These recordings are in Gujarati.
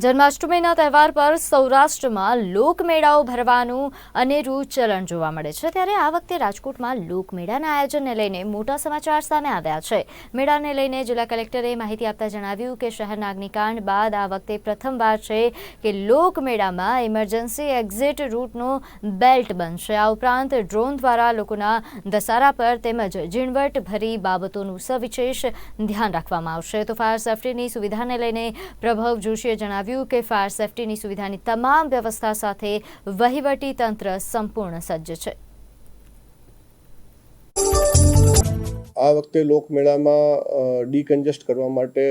જન્માષ્ટમીના તહેવાર પર સૌરાષ્ટ્રમાં લોકમેળાઓ ભરવાનું અનેરું ચલણ જોવા મળે છે. ત્યારે આ વખતે રાજકોટમાં લોકમેળાના આયોજનને લઈને મોટા સમાચાર સામે આવ્યા છે. મેળાને લઈને જિલ્લા કલેક્ટરે માહિતી આપતા જણાવ્યું કે શહેરના અગ્નિકાંડ બાદ આ વખતે પ્રથમવાર છે કે લોકમેળામાં ઇમરજન્સી એક્ઝિટ રૂટનો બેલ્ટ બનશે. આ ઉપરાંત ડ્રોન દ્વારા લોકોના દસારા પર તેમજ ઝીણવટભરી બાબતોનું સવિશેષ ધ્યાન રાખવામાં આવશે. તો ફાયર સેફટીની સુવિધાને લઈને પ્રભવ જોશીએ જણાવ્યું કે ફાયર સેફટીની સુવિધાની તમામ વ્યવસ્થા સાથે વહીવટી તંત્ર સંપૂર્ણ સજ્જ છે. આ વખતે લોકમેળામાં ડીકન્જેસ્ટ કરવા માટે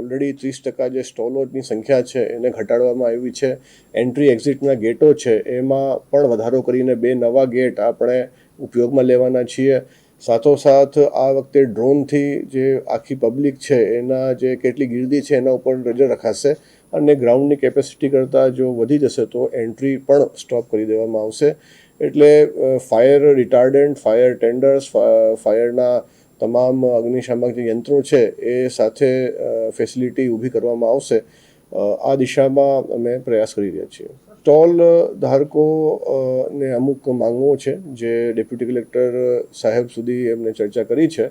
ઓલરેડી ત્રીસ ટકા જે સ્ટોલોની સંખ્યા છે એને ઘટાડવામાં આવી છે. એન્ટ્રી એક્ઝિટના ગેટો છે, એમાં પણ વધારો કરીને બે નવા ગેટ આપણે ઉપયોગમાં લેવાના છીએ. સાથોસાથ આ વખતે ડ્રોનથી જે આખી પબ્લિક છે, એના જે કેટલી ગીર્દી છે, એના ઉપર નજર રખાશે અને ગ્રાઉન્ડની કેપેસિટી કરતાં જો વધી જશે તો એન્ટ્રી પણ સ્ટોપ કરી દેવામાં આવશે. એટલે ફાયર રિટાર્ડન્ટ, ફાયર ટેન્ડર્સ ફાયરના તમામ અગ્નિશામક જે યંત્રો છે, એ સાથે ફેસિલિટી ઊભી કરવામાં આવશે. આ દિશામાં અમે પ્રયાસ કરી રહ્યા છીએ. સ્ટોલ ધારકો ને અમુક માંગો છે, જે ડેપ્યુટી કલેક્ટર સાહેબ સુધી એમને ચર્ચા કરી છે.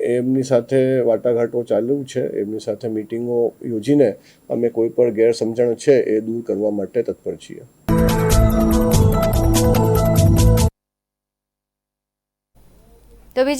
એમની સાથે વાટાઘાટો ચાલુ છે, એમની સાથે મિટિંગો યોજીને અમે કોઈ પણ ગેરસમજણ છે એ દૂર કરવા માટે તત્પર છીએ. તો બીજી